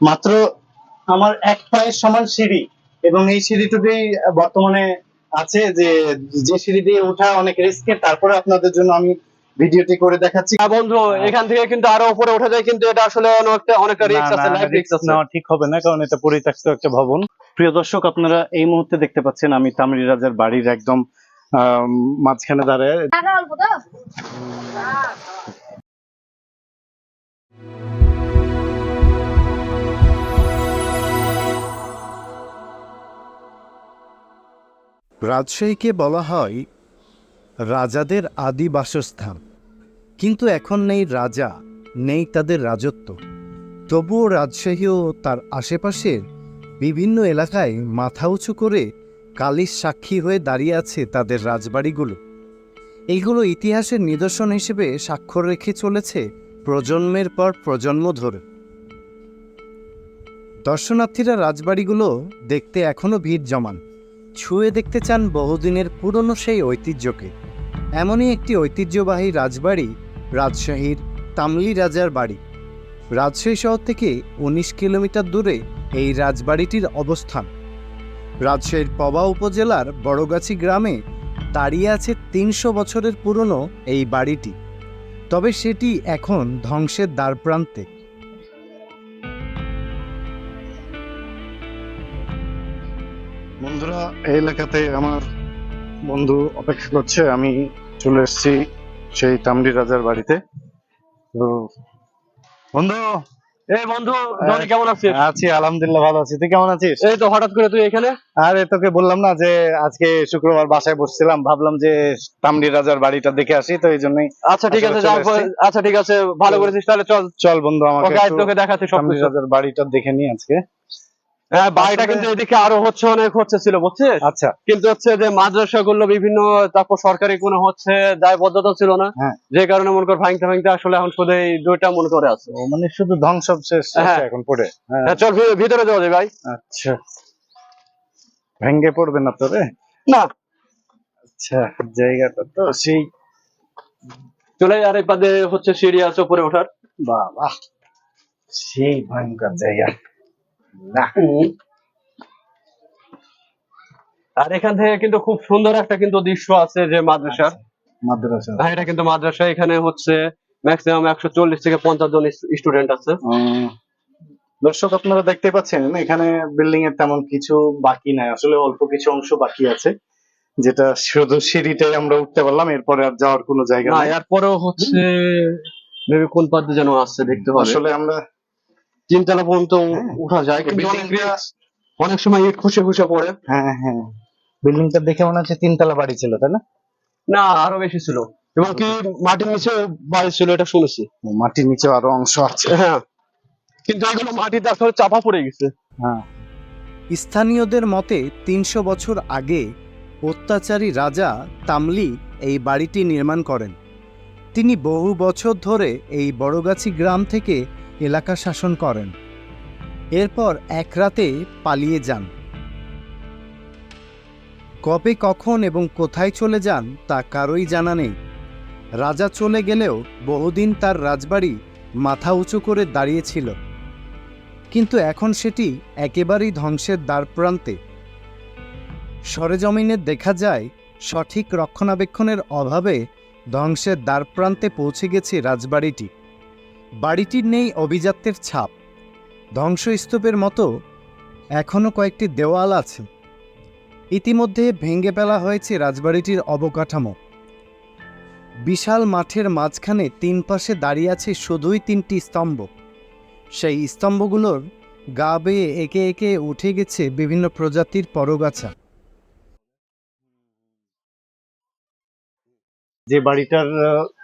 মাত্র আমার এক পায়ের সমান সিঁড়ি। এবং এই সিঁড়িটুকুই বর্তমানে আছে যে যে সিঁড়ি দিয়ে ওঠা অনেক রিস্কের তারপরে আপনাদের জন্য আমি ভিডিওটি করে দেখাচ্ছি। হ্যাঁ বন্ধু এখান থেকে কিন্তু আরও উপরে ওঠা যায় কিন্তু এটা আসলে অনেকটা অনেকটা রিস্ক আছে লাইফ রিস্ক আছে। নেওয়া ঠিক হবে না কারণ এটা পরিত্যক্ত একটা ভবন। প্রিয় দর্শক আপনারা এই মুহূর্তে দেখতে পাচ্ছেন আমি তামরি রাজার বাড়ির একদম মাঝখানে দাঁড়ায়। রাজশাহীকে বলা হয় রাজাদের আদি বাসস্থান। কিন্তু এখন নেই রাজা, নেই তাদের রাজত্ব। তবুও রাজশাহী ও তার আশেপাশের বিভিন্ন এলাকায় মাথা উঁচু করে কালির সাক্ষী হয়ে দাঁড়িয়ে আছে তাদের রাজবাড়িগুলো। এইগুলো ইতিহাসের নিদর্শন হিসেবে স্বাক্ষর রেখে চলেছে প্রজন্মের পর প্রজন্ম ধরে। দর্শনার্থীরা রাজবাড়িগুলো দেখতে এখনও ভিড় জমান। ছুঁয়ে দেখতে চান বহুদিনের পুরনো সেই ঐতিহ্যকে। এমনই একটি ঐতিহ্যবাহী রাজবাড়ি রাজশাহীর তামলি রাজার বাড়ি। রাজশাহী শহর থেকে উনিশ কিলোমিটার দূরে এই রাজবাড়িটির অবস্থান। রাজশাহীর পবা উপজেলার বড়গাছি গ্রামে দাঁড়িয়ে আছে তিনশো বছরের পুরনো এই বাড়িটি। তবে সেটি এখন ধ্বংসের দ্বারপ্রান্তে এই এলাকাতে আমার বন্ধু অপেক্ষা করছে আমি চলে এসেছি সেই তামরি রাজার বাড়িতে। তো বন্ধু এই বন্ধু জনি কেমন আছিস? আছি আলহামদুলিল্লাহ ভালো আছি। তুই কেমন আছিস? এই তো হঠাৎ করে তুই এখানে? আরে তোকে বললাম না যে আজকে শুক্রবার বাসায় বসছিলাম ভাবলাম যে তামরি রাজার বাড়িটা দেখে আসি তো এই জন্যই আচ্ছা ঠিক আছে। আচ্ছা ঠিক আছে ভালো করেছিস তাহলে চল। চল বন্ধু আমাকে তোকে দেখাচ্ছি তামরি রাজার বাড়িটা দেখে নি আজকে। হ্যাঁ বাড়িটা কিন্তু এদিকে আরও হচ্ছে অনেক হচ্ছে ছিল বুঝছিস? আচ্ছা। কিন্তু হচ্ছে যে মাদ্রাসা গুলো বিভিন্ন তারপর সরকারি কোনো হচ্ছে দায়বদ্ধতা ছিল না। হ্যাঁ। যে কারণে মনে কর ভাঙতে ভাঙতে আসলে এখন শুধু এই দুইটা মনে করে আছে। মানে শুধু হ্যাঁ। এখন পড়ে। হ্যাঁ। চল ভিতরে যাওয়া যায় ভাই। আচ্ছা। ভেঙ্গে পড়বে না তোরে না। আচ্ছা জায়গাটা তো সেই চলে আর এই পাদে হচ্ছে সিঁড়ি আছে উপরে ওঠার। বাবা সেই ভয়ঙ্কর জায়গা। না। আর এখান থেকে কিন্তু খুব সুন্দর একটা কিন্তু দৃশ্য আছে যে মাদ্রাসার মাদ্রাসা। হ্যাঁ এটা কিন্তু মাদ্রাসা এখানে হচ্ছে ম্যাক্সিমাম একশো চল্লিশ থেকে পঞ্চাশ জন স্টুডেন্ট আছে। দর্শক আপনারা দেখতে পাচ্ছেন এখানে বিল্ডিং এর তেমন কিছু বাকি নাই। আসলে অল্প কিছু অংশ বাকি আছে যেটা শুধু সিঁড়িটাই আমরা উঠতে পারলাম এরপরে আর যাওয়ার কোনো জায়গা নাই। এরপরেও হচ্ছে কোন পাদ্যে যেন আসছে দেখতে আসলে আমরা তিনতলা পর্যন্ত হ্যাঁ। উঠা যায় কিন্তু অনেক সময় ইট খুশে খুশে পড়ে। হ্যাঁ হ্যাঁ। বিল্ডিংটা দেখে মনে হচ্ছে তিনতলা বাড়ি ছিল তাই না? না আরও বেশি ছিল। এবং কি মাটির নিচে বাড়ি ছিল এটা শুনেছি। মাটির নিচে আরও অংশ আছে। হ্যাঁ। কিন্তু এগুলো মাটিতে আসলে চাপা পড়ে গেছে। হ্যাঁ। স্থানীয়দের মতে তিনশো বছর আগে অত্যাচারী রাজা তামলি এই বাড়িটি নির্মাণ করেন। তিনি বহু বছর ধরে এই বড়গাছি গ্রাম থেকে এলাকা শাসন করেন। এরপর এক রাতে পালিয়ে যান। কবে কখন এবং কোথায় চলে যান তা কারোই জানা নেই। রাজা চলে গেলেও বহুদিন তার রাজবাড়ি মাথা উঁচু করে দাঁড়িয়েছিল। কিন্তু এখন সেটি একেবারেই ধ্বংসের দ্বারপ্রান্তে। সরেজমিনে দেখা যায়, সঠিক রক্ষণাবেক্ষণের অভাবে ধ্বংসের দ্বারপ্রান্তে পৌঁছে গেছে রাজবাড়িটি। বাড়িটির নেই অভিজাত্যের ছাপ। ধ্বংসস্তূপের মতো এখনও কয়েকটি দেওয়াল আছে। ইতিমধ্যে ভেঙে ফেলা হয়েছে রাজবাড়িটির অবকাঠামো। বিশাল মাঠের মাঝখানে তিন পাশে দাঁড়িয়ে আছে শুধুই তিনটি স্তম্ভ। সেই স্তম্ভগুলোর গা বেয়ে একে একে উঠে গেছে বিভিন্ন প্রজাতির পরগাছা। যে বাড়িটার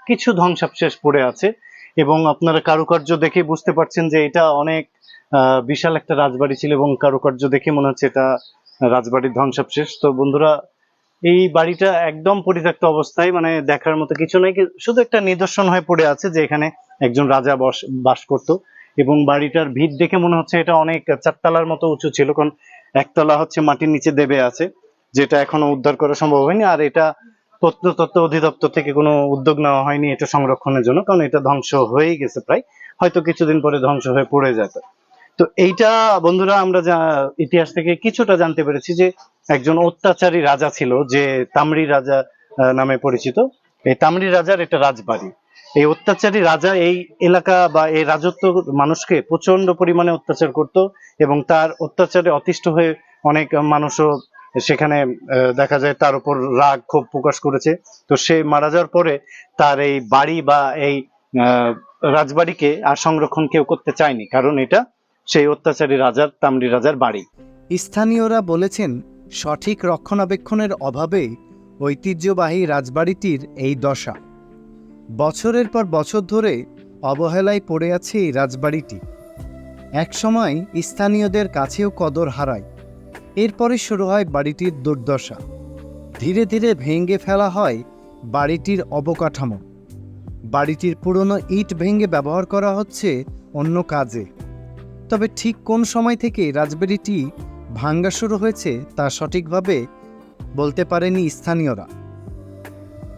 কিছু ধ্বংসাবশেষ পড়ে আছে। এবং আপনারা কারুকার্য দেখে বুঝতে পারছেন যে এটা অনেক বিশাল একটা রাজবাড়ি ছিল এবং কারুকার্য দেখে মনে হচ্ছে এটা রাজবাড়ির ধ্বংসাবশেষ। তো বন্ধুরা, এই বাড়িটা একদম পরিত্যক্ত অবস্থায় মানে দেখার মতো কিছু নাই শুধু একটা নিদর্শন হয়ে পড়ে আছে যে এখানে একজন রাজা বস, বাস করত। এবং বাড়িটার ভিত দেখে মনে হচ্ছে এটা অনেক চারতলার মতো উঁচু ছিল, কারণ একতলা হচ্ছে মাটির নিচে দেবে আছে, যেটা এখনও উদ্ধার করা সম্ভব হয়নি। আর এটা প্রত্নতত্ত্ব অধিদপ্তর থেকে কোনো উদ্যোগ নেওয়া হয়নি এটা সংরক্ষণের জন্য, কারণ এটা ধ্বংস হয়েই গেছে প্রায়। হয়তো কিছুদিন পরে ধ্বংস হয়ে পড়ে যেত। তো এইটা, বন্ধুরা, আমরা যা ইতিহাস থেকে কিছুটা জানতে পেরেছি যে একজন অত্যাচারী রাজা ছিল, যে তামরি রাজা নামে পরিচিত। এই তামরি রাজার এটা রাজবাড়ি। এই অত্যাচারী রাজা এই এলাকা বা এই রাজত্ব মানুষকে প্রচণ্ড পরিমাণে অত্যাচার করত এবং তার অত্যাচারে অতিষ্ঠ হয়ে অনেক মানুষও সেখানে দেখা যায় তার উপর রাগ ক্ষোভ প্রকাশ করেছে। তো সে মারা যাওয়ার পরে তার এই বাড়ি বা এই রাজবাড়িকে আর সংরক্ষণ কেউ করতে চায়নি। কারণ এটা সেই অত্যাচারী রাজার তামরি রাজার বাড়ি। স্থানীয়রা বলেছেন, সঠিক রক্ষণাবেক্ষণের অভাবে ঐতিহ্যবাহী রাজবাড়িটির এই দশা। বছরের পর বছর ধরে অবহেলায় পড়ে আছে এই রাজবাড়িটি। একসময় স্থানীয়দের কাছেও কদর হারায়। এরপরে শুরু হয় বাড়িটির দুর্দশা। ধীরে ধীরে ভেঙে ফেলা হয় বাড়িটির অবকাঠামো। বাড়িটির পুরনো ইট ভেঙে ব্যবহার করা হচ্ছে অন্য কাজে। তবে ঠিক কোন সময় থেকে রাজবাড়িটি ভাঙ্গা শুরু হয়েছে তা সঠিকভাবে বলতে পারেনি স্থানীয়রা।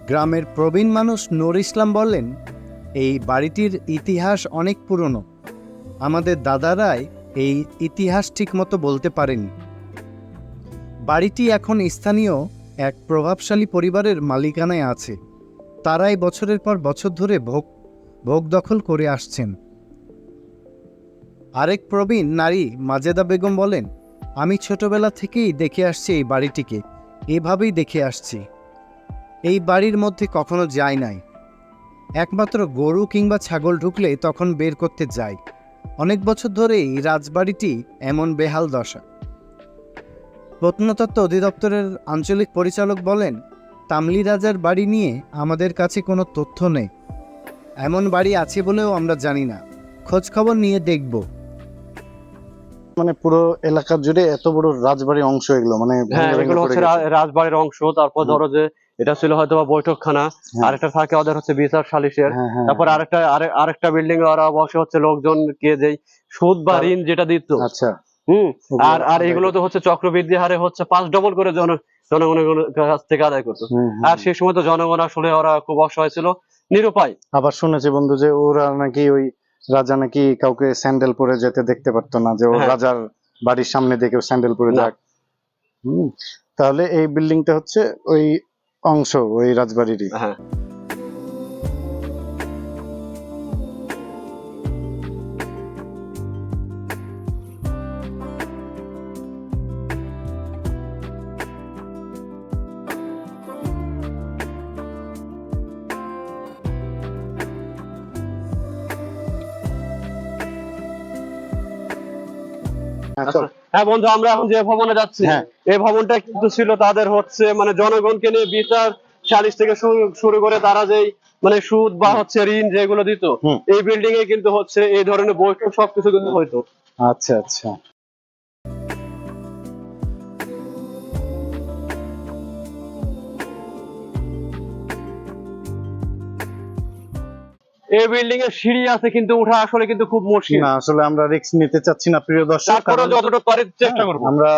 গ্রামের প্রবীণ মানুষ নূর ইসলাম বলেন এই বাড়িটির ইতিহাস অনেক পুরনো। আমাদের দাদারাই এই ইতিহাস ঠিকমতো বলতে পারেনি বাড়িটি এখন স্থানীয় এক প্রভাবশালী পরিবারের মালিকানায় আছে। তারাই বছরের পর বছর ধরে ভোগ ভোগ দখল করে আসছেন। আরেক প্রবীণ নারী মাজেদা বেগম বলেন, আমি ছোটবেলা থেকেই দেখে আসছি এই বাড়িটিকে। এভাবেই দেখে আসছি। এই বাড়ির মধ্যে কখনো যায় নাই। একমাত্র গরু কিংবা ছাগল ঢুকলে তখন বের করতে যায় অনেক বছর ধরে এই রাজবাড়িটি এমন বেহাল দশা। প্রত্নতত্ত্ব অধিদপ্তরের আঞ্চলিক পরিচালক বলেন তামলি রাজার বাড়ি নিয়ে আমাদের কাছে কোনো তথ্য নেই। এমন বাড়ি আছে বলেও আমরা জানি না। খোঁজখবর নিয়ে দেখব। মানে পুরো এলাকা জুড়ে এত বড় রাজবাড়ির অংশ এগুলো মানে হ্যাঁ এগুলো হচ্ছে রাজবাড়ির অংশ তারপর ধরো যে এটা ছিল হয়তো বা বৈঠকখানা হ্যাঁ। আরেকটা থাকে ওদের হচ্ছে বিচার সালিশের হ্যাঁ, তারপর আরেকটা আরে- আরেকটা বিল্ডিং ওরা বসে হচ্ছে লোকজনকে যেই সুদ বা ঋণ যেটা দিত। আচ্ছা। হুম আর আর এগুলো তো হচ্ছে চক্রবৃদ্ধি হারে হচ্ছে পাঁচ ডবল করে জন জনগণের কাছ থেকে আদায় করতো। আর সেই সময় তো জনগণ আসলে ওরা খুব অসহায় ছিল নিরুপায় আবার শুনেছি বন্ধু যে ওরা নাকি ওই রাজা নাকি কাউকে স্যান্ডেল পরে যেতে দেখতে পারতো না যে ও হ্যাঁ। রাজার বাড়ির সামনে দিয়ে কেউ স্যান্ডেল পরে। যাক হুম তাহলে এই বিল্ডিংটা হচ্ছে ওই অংশ ওই রাজবাড়িরই হ্যাঁ হ্যাঁ, হ্যাঁ বন্ধু আমরা এখন যে ভবনে যাচ্ছি হ্যাঁ। এই ভবনটা কিন্তু ছিল তাদের হচ্ছে মানে জনগণকে নিয়ে বিচার সালিশ থেকে শুরু শুরু করে তারা যেই মানে সুদ বা হচ্ছে ঋণ যেগুলো দিত এই বিল্ডিং এ কিন্তু হচ্ছে এই ধরনের বৈঠক সবকিছু কিন্তু হইতো। আচ্ছা আচ্ছা। এই বিল্ডিং এর সিঁড়ি আছে কিন্তু উঠা আসলে কিন্তু খুব মুশকিল। না আসলে আমরা রিস্ক নিতে চাচ্ছি না প্রিয় দর্শক। তারপরে যতটুকু পারি চেষ্টা করব। আমরা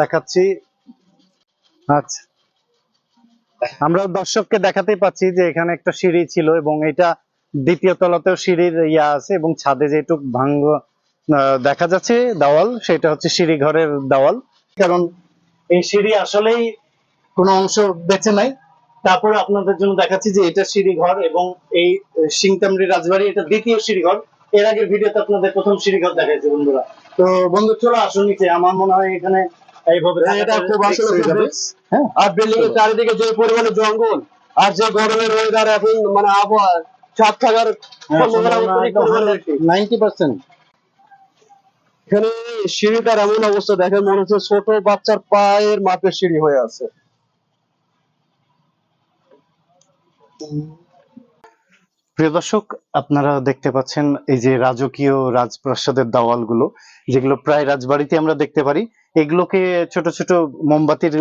দেখাচ্ছি। আচ্ছা। আমরা দর্শককে দেখাতেই পাচ্ছি যে এখানে একটা সিঁড়ি ছিল এবং এটা দ্বিতীয় তলাতেও সিঁড়ির ইয়া আছে এবং ছাদে যেটুক ভাঙ্গ দেখা যাচ্ছে দেওয়াল সেটা হচ্ছে সিঁড়ি ঘরের দেওয়াল। কারণ এই সিঁড়ি আসলেই কোনো অংশ বেঁচে নাই। তারপরে আপনাদের জন্য দেখাচ্ছি যে এটা সিঁড়ি ঘর এবং এই সিংতামড়ি রাজবাড়ি এটা দ্বিতীয় সিঁড়ি ঘর এর আগের ভিডিওতে আপনাদের প্রথম সিঁড়ি ঘর দেখাইছে বন্ধুরা। তো বন্ধু চলো আসো নিচে। আমার মনে হয় এখানে এইভাবে হ্যাঁ, এটা হয়ে যাবে। হ্যাঁ আর বিল্ডিং এর চারিদিকে যে পরিমাণে জঙ্গল আর যে গরমের ওয়েদার এখন মানে আবহাওয়া থাকার। নাইনটি পার্সেন্ট এখানে সিঁড়িটার এমন অবস্থা দেখে মনে হচ্ছে ছোট বাচ্চার পায়ের মাপের সিঁড়ি হয়ে আছে। প্রিয় দর্শক, আপনারা দেখতে পাচ্ছেন এই যে রাজকীয় রাজপ্রাসাদের দেওয়ালগুলো, যেগুলো প্রায় রাজবাড়িতে আমরা দেখতে পারি। এগুলোকে ছোট ছোট মোমবাতির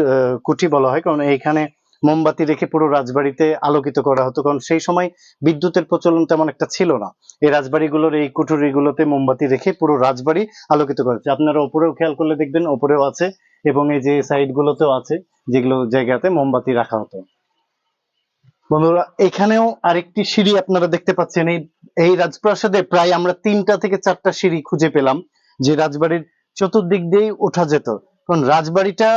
কুঠি বলা হয়, কারণ এইখানে মোমবাতি রেখে পুরো রাজবাড়িতে আলোকিত করা হতো, কারণ সেই সময় বিদ্যুতের প্রচলন তেমন একটা ছিল না। এই রাজবাড়িগুলোর এই কুঠুরিগুলোতে মোমবাতি রেখে পুরো রাজবাড়ি আলোকিত করা হচ্ছে। আপনারা ওপরেও খেয়াল করলে দেখবেন, ওপরেও আছে, এবং এই যে সাইড গুলোতেও আছে, যেগুলো জায়গাতে মোমবাতি রাখা হতো। বন্ধুরা, এখানেও আরেকটি সিঁড়ি আপনারা দেখতে পাচ্ছেন। এই এই রাজপ্রাসাদে প্রায় আমরা তিনটা থেকে চারটা সিঁড়ি খুঁজে পেলাম, যে রাজবাড়ির চতুর্দিক দিয়েই ওঠা যেত। কারণ রাজবাড়িটা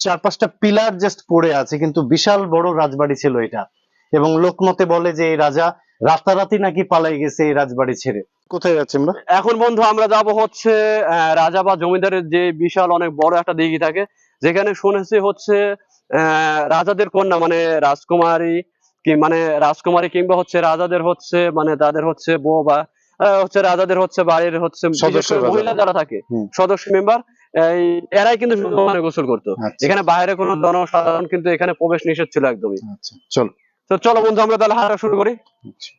চার পাঁচটা পিলার জাস্ট পড়ে আছে, কিন্তু বিশাল বড় রাজবাড়ি ছিল এটা। এবং লোকমতে বলে যে এই রাজা রাতারাতি নাকি পালাই গেছে এই রাজবাড়ি ছেড়ে। কোথায় যাচ্ছি আমরা? এখন বন্ধু, আমরা যাব হচ্ছে রাজা বা জমিদারের যে বিশাল অনেক বড় একটা দিঘি থাকে, যেখানে শুনেছি হচ্ছে রাজাদের কন্যা মানে রাজকুমারী কি মানে রাজকুমারী কিংবা হচ্ছে রাজাদের হচ্ছে মানে তাদের হচ্ছে বউ বা হচ্ছে রাজাদের হচ্ছে বাড়ির হচ্ছে মহিলা যারা। থাকে সদস্য মেম্বার এই এরাই কিন্তু ওখানে গোসল করতো। আচ্ছা। এখানে বাইরে কোনো জনসাধারণ কিন্তু এখানে প্রবেশ নিষেধ ছিল একদমই। আচ্ছা চলো। তো চলো বন্ধু আমরা তাহলে হাঁটা শুরু করি। আচ্ছা।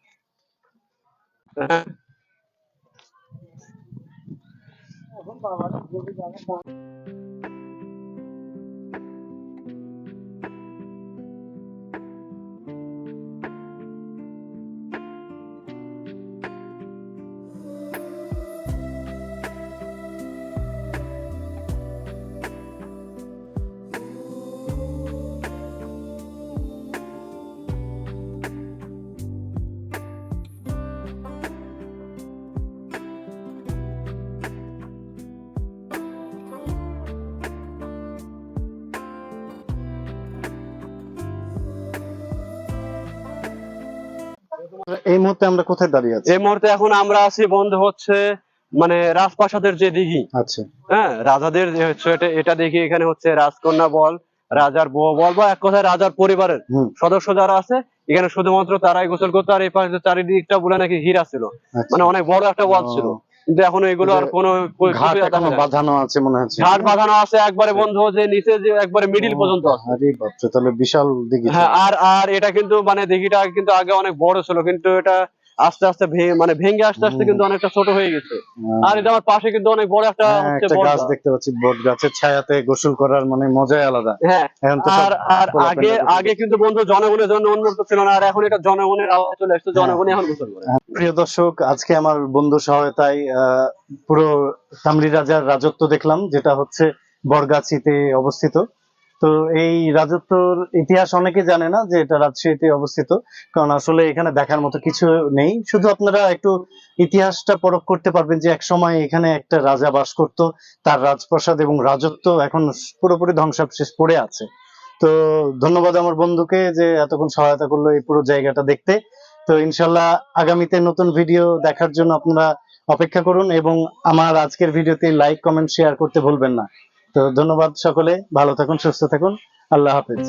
এই মুহূর্তে আমরা কোথায় দাঁড়িয়ে আছি? এই মুহূর্তে এখন আমরা আছি বন্ধ হচ্ছে মানে রাজপ্রাসাদের যে দিঘি। আচ্ছা। হ্যাঁ রাজাদের যে হচ্ছে এটা এটা দেখি এখানে হচ্ছে রাজকন্যা বল রাজার বউ বল বা এক কথায় রাজার পরিবারের সদস্য যারা আছে এখানে শুধুমাত্র তারাই গোসল করতো আর এই পাশে চারিদিকটা বলে নাকি হীরা ছিল। আচ্ছা। মানে অনেক বড় একটা বল ছিল। কিন্তু এখন এগুলো আর কোনো ঘাট এখনও বাঁধানো আছে মনে হচ্ছে। ঘাট বাঁধানো আছে একবারে বন্ধ যে নিচে যে একবারে মিডিল পর্যন্ত আছে। আরে তাহলে বিশাল দিঘি হ্যাঁ আর আর এটা কিন্তু মানে দিঘিটা কিন্তু আগে অনেক বড় ছিল কিন্তু এটা আস্তে আস্তে মানে ভেঙে আস্তে আস্তে কিন্তু অনেকটা ছোট হয়ে গেছে। আর এটা আমার পাশে কিন্তু অনেক বড় একটা হ্যাঁ, হচ্ছে গাছ দেখতে পাচ্ছি বট গাছের ছায়াতে গোসল করার মানে মজাই আলাদা। হ্যাঁ আর আর আগে আগে কিন্তু বন্ধু জনগণের জন্য উন্নত ছিল না আর এখন এটা জনগণের আওয়াজ চলে আসছে জনগণই এখন গোসল করে। প্রিয় দর্শক আজকে আমার বন্ধু সহায়তায় আহ, পুরো তামরি রাজার রাজত্ব দেখলাম যেটা হচ্ছে বরগাছিতে অবস্থিত। তো এই রাজত্বর ইতিহাস অনেকে জানে না যে এটা রাজশাহীতে অবস্থিত, কারণ আসলে এখানে দেখার মতো কিছু নেই। শুধু আপনারা একটু ইতিহাসটা পরখ করতে পারবেন যে এক সময় এখানে একটা রাজা বাস করত, তার রাজপ্রাসাদ এবং রাজত্ব এখন পুরোপুরি ধ্বংসাবশেষ পড়ে আছে। তো ধন্যবাদ আমার বন্ধুকে যে এতক্ষণ সহায়তা করল এই পুরো জায়গাটা দেখতে। তো ইনশাল্লাহ আগামীতে নতুন ভিডিও দেখার জন্য আপনারা অপেক্ষা করুন এবং আমার আজকের ভিডিওতে লাইক, কমেন্ট, শেয়ার করতে ভুলবেন না। তো ধন্যবাদ সকলে ভালো থাকুন সুস্থ থাকুন আল্লাহ হাফেজ।